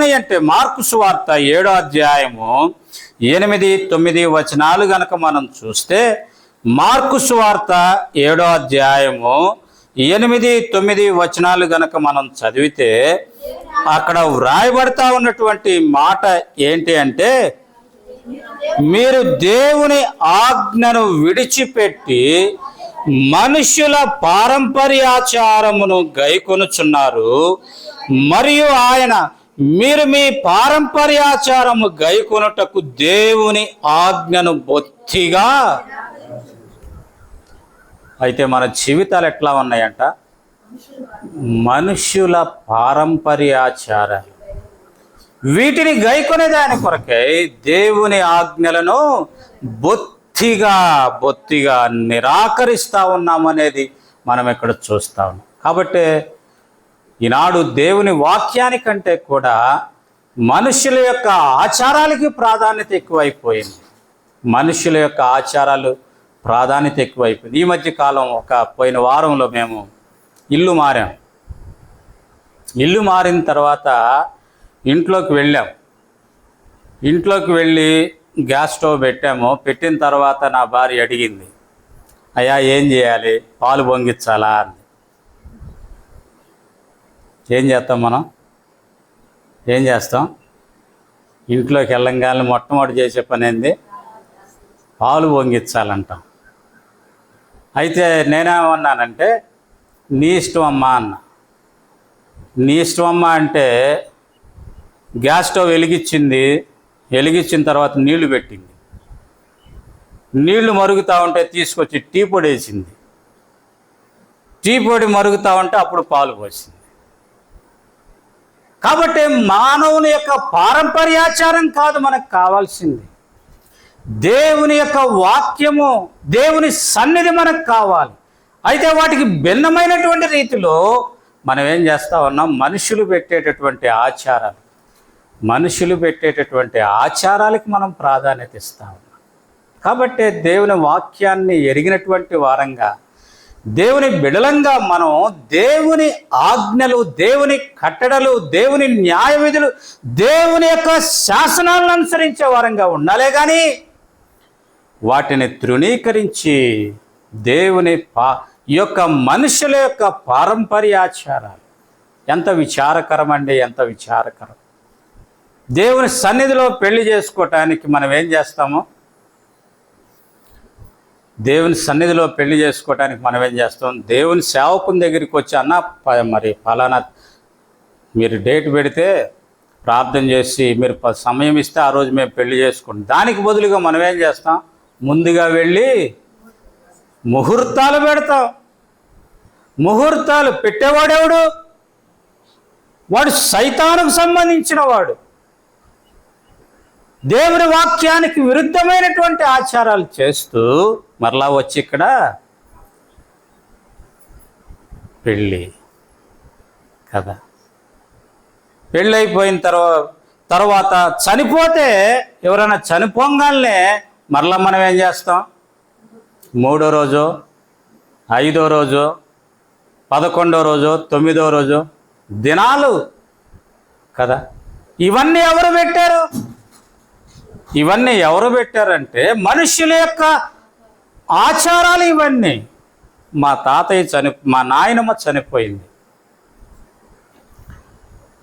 ఉన్నాయంటే మార్కు సువార్త ఏడో అధ్యాయము ఎనిమిది తొమ్మిది వచనాలు గనక మనం చూస్తే మార్కు సువార్త ఏడో అధ్యాయము ఎనిమిది తొమ్మిది వచనాలు గనక మనం చదివితే అక్కడ వ్రాయబడతా ఉన్నటువంటి మాట ఏంటి అంటే మీరు దేవుని ఆజ్ఞను విడిచిపెట్టి మనుష్యుల పారంపర్యాచారమును గైకొనుచున్నారు మరియు ఆయన మీరు మీ పారంపర్యాచారము గైకొనుటకు దేవుని ఆజ్ఞను బొత్తిగా. అయితే మన జీవితాలు ఎట్లా ఉన్నాయంట? మనుష్యుల పారంపర్యాచారాలు. వీటిని గైకొనే దాని కొరకై దేవుని ఆజ్ఞలను బొత్తిగా బొత్తిగా నిరాకరిస్తా ఉన్నామనేది మనం ఇక్కడ చూస్తా ఉన్నాం. కాబట్టి ఈనాడు దేవుని వాక్యానికంటే కూడా మనుషుల యొక్క ఆచారాలకి ప్రాధాన్యత ఎక్కువైపోయింది. మనుషుల యొక్క ఆచారాలు ప్రాధాన్యత ఎక్కువైపోయింది. ఈ మధ్య కాలం ఒక పోయిన వారంలో మేము ఇల్లు మారాం. ఇల్లు మారిన తర్వాత ఇంట్లోకి వెళ్ళాం. ఇంట్లోకి వెళ్ళి గ్యాస్ స్టవ్ పెట్టాము. పెట్టిన తర్వాత నా భార్య అడిగింది అయ్యా ఏం చేయాలి? పాలు పొంగించాలా? అని. ఏం చేస్తాం మనం? ఏం చేస్తాం? ఇంట్లోకి వెళ్ళంగానే మొట్టమొదటి చేసే పని ఏంది? పాలు పొంగించాలంటాం. అయితే నేనేమన్నానంటే నీ ఇష్టం అమ్మా అన్న. నీ ఇష్టం అమ్మా అంటే గ్యాస్ స్టవ్ వెలిగించింది వెలిగించిన తర్వాత నీళ్ళు పెట్టింది. నీళ్ళు మరుగుతూ ఉంటే తీసుకొచ్చి టీ పొడి వేసింది. టీ పొడి మరుగుతూ ఉంటే అప్పుడు పాలు పోసింది. కాబట్టి మానవుని యొక్క పారంపర్యాచారం కాదు మనకు కావాల్సింది. దేవుని యొక్క వాక్యము దేవుని సన్నిధి మనకు కావాలి. అయితే వాటికి భిన్నమైనటువంటి రీతిలో మనం ఏం చేస్తా ఉన్నాం? మనుషులు పెట్టేటటువంటి ఆచారాలు. మనుషులు పెట్టేటటువంటి ఆచారాలకి మనం ప్రాధాన్యత ఇస్తా ఉన్నాం. కాబట్టి దేవుని వాక్యాన్ని ఎరిగినటువంటి వారంగా దేవుని బిడలంగా మనం దేవుని ఆజ్ఞలు దేవుని కట్టడలు దేవుని న్యాయ విధులు దేవుని యొక్క శాసనాలను అనుసరించే వారంగా ఉండాలే కానీ వాటిని తృణీకరించి దేవుని పా ఈ యొక్క మనుషుల యొక్క పారంపర్యాచారాలు. ఎంత విచారకరం అండి ఎంత విచారకరం. దేవుని సన్నిధిలో పెళ్ళి చేసుకోవటానికి మనం ఏం చేస్తాము? దేవుని సన్నిధిలో పెళ్ళి చేసుకోవటానికి మనం ఏం చేస్తాం? దేవుని సేవకుని దగ్గరికి వచ్చి అన్న మరి ఫలానా మీరు డేట్ పెడితే ప్రార్థన చేసి మీరు సమయం ఇస్తే ఆ రోజు మేము పెళ్ళి చేసుకుంటాం. దానికి బదులుగా మనం ఏం చేస్తాం? ముందుగా వెళ్ళి ముహూర్తాలు పెడతాం. ముహూర్తాలు పెట్టేవాడెవడు వాడు సైతానికి సంబంధించిన వాడు. దేవుని వాక్యానికి విరుద్ధమైనటువంటి ఆచారాలు చేస్తూ మరలా వచ్చి ఇక్కడ పెళ్ళి కదా పెళ్ళి అయిపోయిన తర్వాత తర్వాత చనిపోతే ఎవరైనా చనిపోగానే మరలా మనం ఏం చేస్తాం? మూడో రోజు ఐదో రోజు పదకొండో రోజు తొమ్మిదో రోజు దినాలు కదా. ఇవన్నీ ఎవరు పెట్టారు? ఇవన్నీ ఎవరు పెట్టారంటే మనుషుల యొక్క ఆచారాలు ఇవన్నీ. మా తాతయ్య చని మా నాయనమ్మ చనిపోయింది.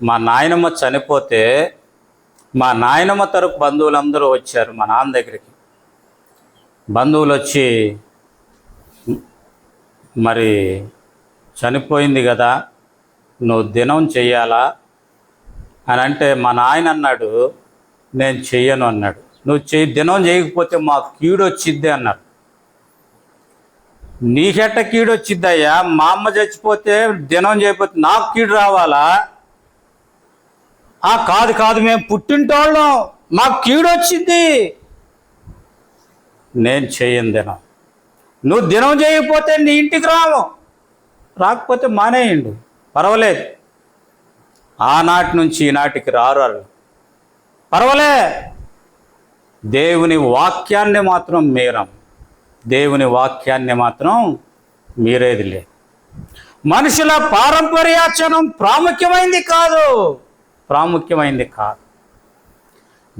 మా నాయనమ్మ చనిపోతే మా నాయనమ్మ తరపు బంధువులందరూ వచ్చారు మా నాన్న దగ్గరికి. బంధువులు వచ్చి మరి చనిపోయింది కదా నువ్వు దినం చెయ్యాలా? అని అంటే మా నాయన అన్నాడు నేను చెయ్యను అన్నాడు. నువ్వు చెయ్యి దినం చేయకపోతే మాకు కీడు వచ్చిద్ది అన్నారు. నీకెట్ట కీడు వచ్చిద్దయ్యా మా అమ్మ చచ్చిపోతే దినం చేయకపోతే నాకు కీడు రావాలా? ఆ కాదు కాదు మేము పుట్టింటోళ్ళం మాకు కీడు వచ్చింది. నేను చేయను దినం. నువ్వు దినం చేయకపోతే నీ ఇంటికి రాము రాకపోతే మానేయండు. పర్వాలేదు. ఆనాటి నుంచి ఈనాటికి రారు వాళ్ళు. పర్వాలే. దేవుని వాక్యాన్ని మాత్రం మీరం. దేవుని వాక్యాన్ని మాత్రం మీరేది లేదు. మనుషుల పారంపర్యాచనం ప్రాముఖ్యమైంది కాదు. ప్రాముఖ్యమైంది కాదు.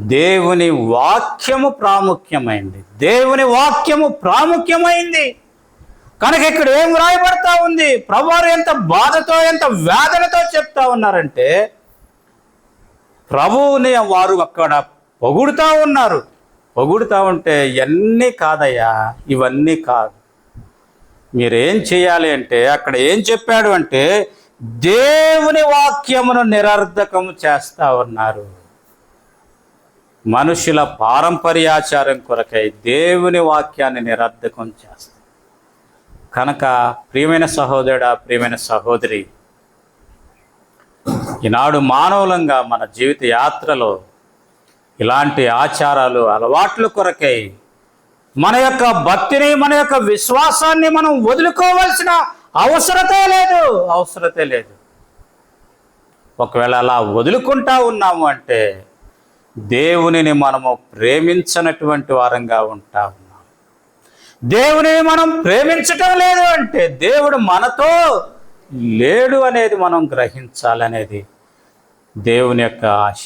దేవుని వాక్యము ప్రాముఖ్యమైంది. దేవుని వాక్యము ప్రాముఖ్యమైంది. కనుక ఇక్కడ ఏం రాయబడతా ఉంది? ప్రభువారు ఎంత బాధతో ఎంత వేదనతో చెప్తా ఉన్నారంటే ప్రభువుని వారు అక్కడ పొగుడుతూ ఉన్నారు. పొగుడుతూ ఉంటే ఇవన్నీ కాదయ్యా ఇవన్నీ కాదు. మీరేం చేయాలి అంటే అక్కడ ఏం చెప్పాడు అంటే దేవుని వాక్యమును నిరర్ధకము చేస్తా ఉన్నారు. మనుషుల పారంపర్యాచారం కొరకై దేవుని వాక్యాన్ని నిరర్ధకం చేస్తారు కనుక ప్రియమైన సహోదరుడా ప్రియమైన సహోదరి ఈనాడు మానవులంగా మన జీవిత యాత్రలో ఇలాంటి ఆచారాలు అలవాట్ల కొరకై మన యొక్క భక్తిని మన యొక్క విశ్వాసాన్ని మనం వదులుకోవాల్సిన అవసరతే లేదు అవసరతే లేదు. ఒకవేళ అలా వదులుకుంటా ఉన్నాము అంటే దేవునిని మనము ప్రేమించనటువంటి వారంగా ఉంటా ఉన్నాం. దేవునిని మనం ప్రేమించటం లేదు అంటే దేవుడు మనతో లేడు అనేది మనం గ్రహించాలనేది దేవుని యొక్క ఆశ.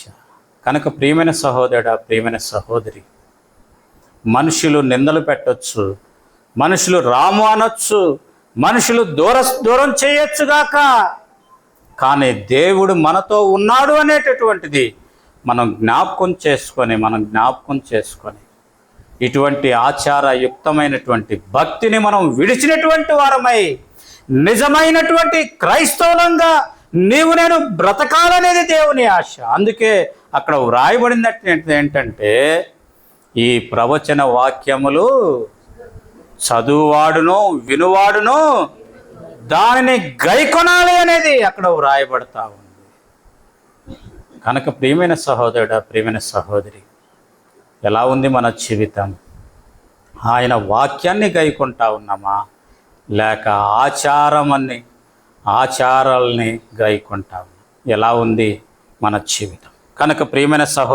కనుక ప్రియమైన సహోదరుడా ప్రియమైన సహోదరి మనుషులు నిందలు పెట్టొచ్చు మనుషులు రాము అనొచ్చు మనుషులు దూర దూరం చేయొచ్చుగాక కానీ దేవుడు మనతో ఉన్నాడు అనేటటువంటిది మనం జ్ఞాపకం చేసుకొని మనం జ్ఞాపకం చేసుకొని ఇటువంటి ఆచారయుక్తమైనటువంటి భక్తిని మనం విడిచినటువంటి వారమై నిజమైనటువంటి క్రైస్తవులంగా నీవు నేను బ్రతకాలనేది దేవుని ఆశ. అందుకే అక్కడ వ్రాయబడినట్టు ఏంటంటే ఈ ప్రవచన వాక్యములు చదువువాడును వినువాడును దానిని గైకొనాలి అనేది అక్కడ వ్రాయబడతా ఉంది. కనుక ప్రియమైన సహోదరుడు ప్రియమైన సహోదరి ఎలా ఉంది మన జీవితం? ఆయన వాక్యాన్ని గైకుంటా ఉన్నామా? లేక ఆచారమని ఆచారాల్ని గైకుంటాము ఎలా ఉంది మన జీవితం? కనుక ప్రియమైన సహో